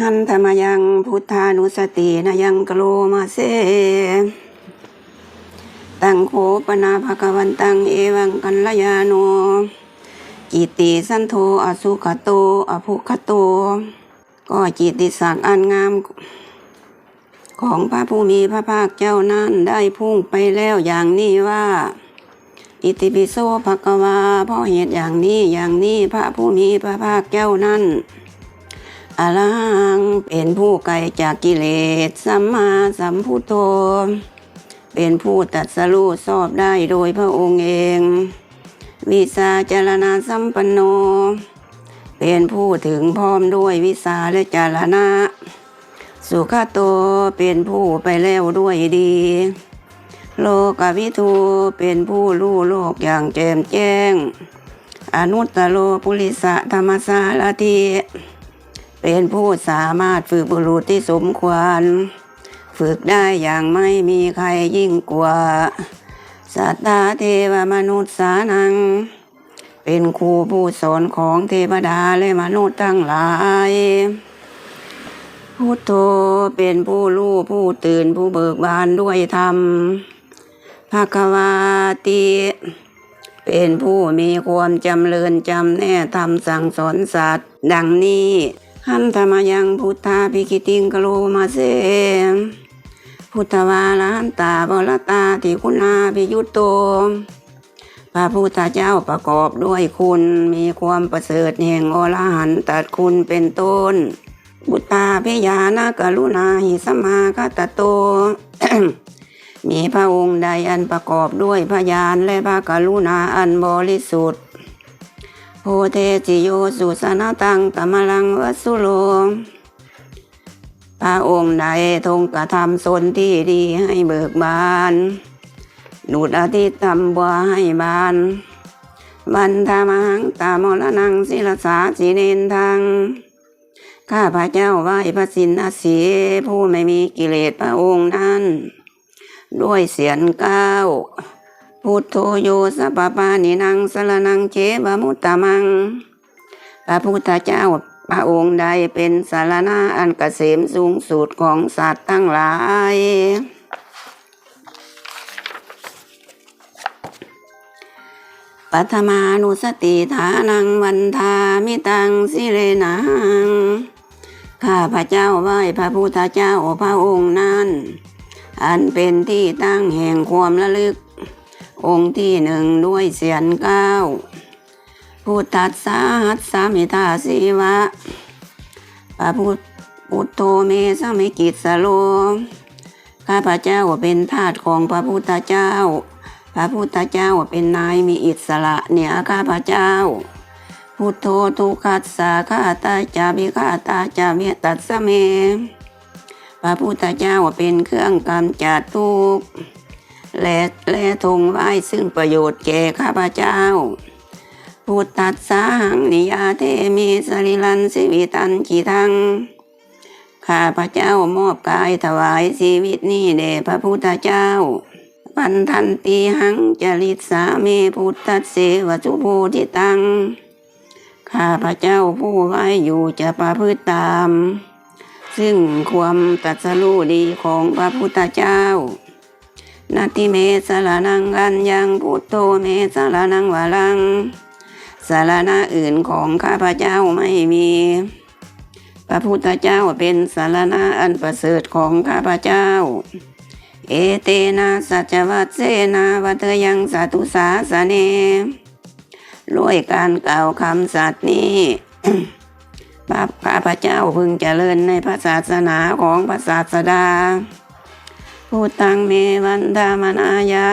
หันธรรมยังพุทธานุสตินายังกโลมาเสตังโคปนาภกวันตังเอวังกัลยาโนจิตติสันโทอสุขโตอภุขโต ก็จิตติศักดิ์อันงาม ของพระผู้มีพระภาคเจ้านั้นได้พุ่งไปแล้วอย่างนี้ว่า อิติปิโสภะกวาเพราะเหตุอย่างนี้อย่างนี้พระผู้มีพระภาคเจ้านั้น อรังเป็นผู้ไกลจากกิเลสสัมมาสัมพุทโธ เป็นผู้ตัดสรู้สอบได้โดยพระองค์เอง วิสาจารณาสัมปันโน เป็นผู้ถึงพร้อมด้วยวิสาและจารณะ สุขโตเป็นผู้ไปแล้วด้วยดี โลกวิทูเป็นผู้รู้โลกอย่างแจ่มแจ้ง อนุตตโลปุริสะธรรมสารติ เป็นผู้สามารถฝึกบุรุษที่สมควร ฝึกได้อย่างไม่มีใครยิ่งกว่า สัตตาเทวมนุษย์สานัง เป็นครูผู้สอนของเทวดาและมนุษย์ทั้งหลายพุทโธเป็นผู้รู้ผู้ตื่นผู้เบิกบานด้วยธรรมภาควาติเป็นผู้มีความจำเริญจำแน่ธรรมสั่งสอนสัตว์ ดังนี้ หันธรรมยังพุทธาภิกิติงกโลมาเสพุทธวาลหันตาบรตาติคุณาภิยุตโตพระพุทธเจ้าประกอบด้วยคุณมีความประเสริฐแห่งอรหันตัดคุณเป็นต้น บุตตาพิยานากรุณาหิสมากตโต มีพระองค์ใดอันประกอบด้วยพยานและพระกรุณาอันบริสุทธิ์ โพเทจิโยสุสนาตังกมลังวัสุโลพระองค์ใดทรงกระทำสนที่ดีให้เบิกบานดูดอาทิตย์ทำบัวให้บานวันธามังตามรนังศิลสาสีเนนทางข้าพระเจ้าไหว้พระสินอาศีผู้ไม่มีกิเลสพระองค์นั้น ด้วยเสียงก้าว พุทโธโยสัปปานินังสรนังเจบมุตตมัง พระพุทธเจ้าพระองค์ใดเป็นสารณะอันกเกษมสูงสุดของสัตว์ทั้งหลาย ปัทมานุสติฐานังวันทามิตังสิเรนัง ข้าพระเจ้าไหว้พระพุทธเจ้าพระองค์นั้น อันเป็นที่ตั้งแห่งความระลึก องค์ที่หนึ่งด้วยเสียงก้าพุทธัสสะหัสสามิตาสีวะพระพุทธพุทโธเมสมิกิสโล ข้าพระเจ้าเป็นทาสของพระพุทธเจ้า พระพุทธเจ้าเป็นนายมีอิสระเหนือข้าพระเจ้า พุทโธทุกขัสสะข้าตาจามิข้าตาจามิตัสสเม พระพุทธเจ้าเป็นเครื่องกำจัดทุกข์ และและทงไว้ซึ่งประโยชน์แก่ข้าพเจ้า พุทธัสสะหังนิยาเทมิสริลันสิวิตันขีทัง ข้าพเจ้ามอบกายถวายชีวิตนี้แด่พระพุทธเจ้าปันทันตีหังจริตสาเมพุทธเสวจุโพธิตัง ข้าพระเจ้าผู้ไว้อยู่จะประพฤติตาม ซึ่งความตัดสรู้ดีของพระพุทธเจ้า นาทิเมสารนังกันยังพุทโธเมสารนังวาลัง สารณะอื่นของข้าพเจ้าไม่มีพระพุทธเจ้าเป็นสารณะอันประเสริฐของข้าพเจ้า เอเตนะสัจวัตเสนาวัตยังสัตุสาสเนด้วยการกล่าวคำสัตย์นี้พระข้าพเจ้าพึงเจริญในพระศาสนาของพระศาสดา ผู้ตังเมวันธามนายะ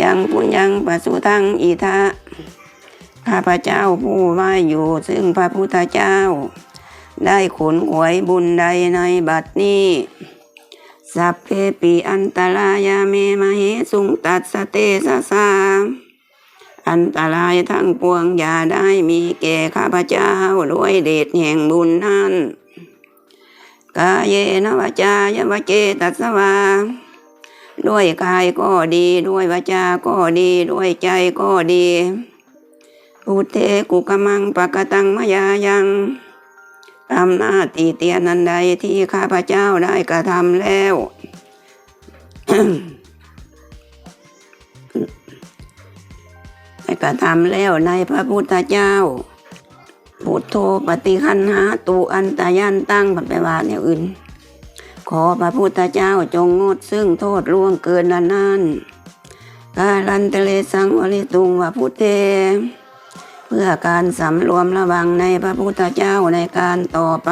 ยังปุญญังปัสุทังอิทะข้าพเจ้าผู้ไหว่อยู่ซึ่งพระพุทธเจ้า ได้ขนขวยบุญใดในบัดนี้ สัพเพปีอันตรายาเมมเหสุงตัดสเตสะสาอันตรายทั้งปวงอย่าได้มีแก่ข้าพเจ้าด้วยเดชแห่งบุญนั้น กายเยนวจายาวเจตัสวาด้วยกายก็ดี ด้วยวาจาก็ดี ด้วยใจก็ดีพุเทกุกมังปะกตังมยายังตามหน้าตีเตียนนันใดที่ข้าพเจ้าได้กระทำแล้ว ได้กระทำแล้วในพระพุทธเจ้า พุทโธปฏิคันหาตูอันตายันตั้งผันไปว่าเนี่ยอื่น ขอพระพุทธเจ้าจงงดซึ่งโทษล่วงเกินนานนานกาลันเตเลสังวริตุงวะพุทเท เพื่อการสำรวมระวังในพระพุทธเจ้าในการต่อไป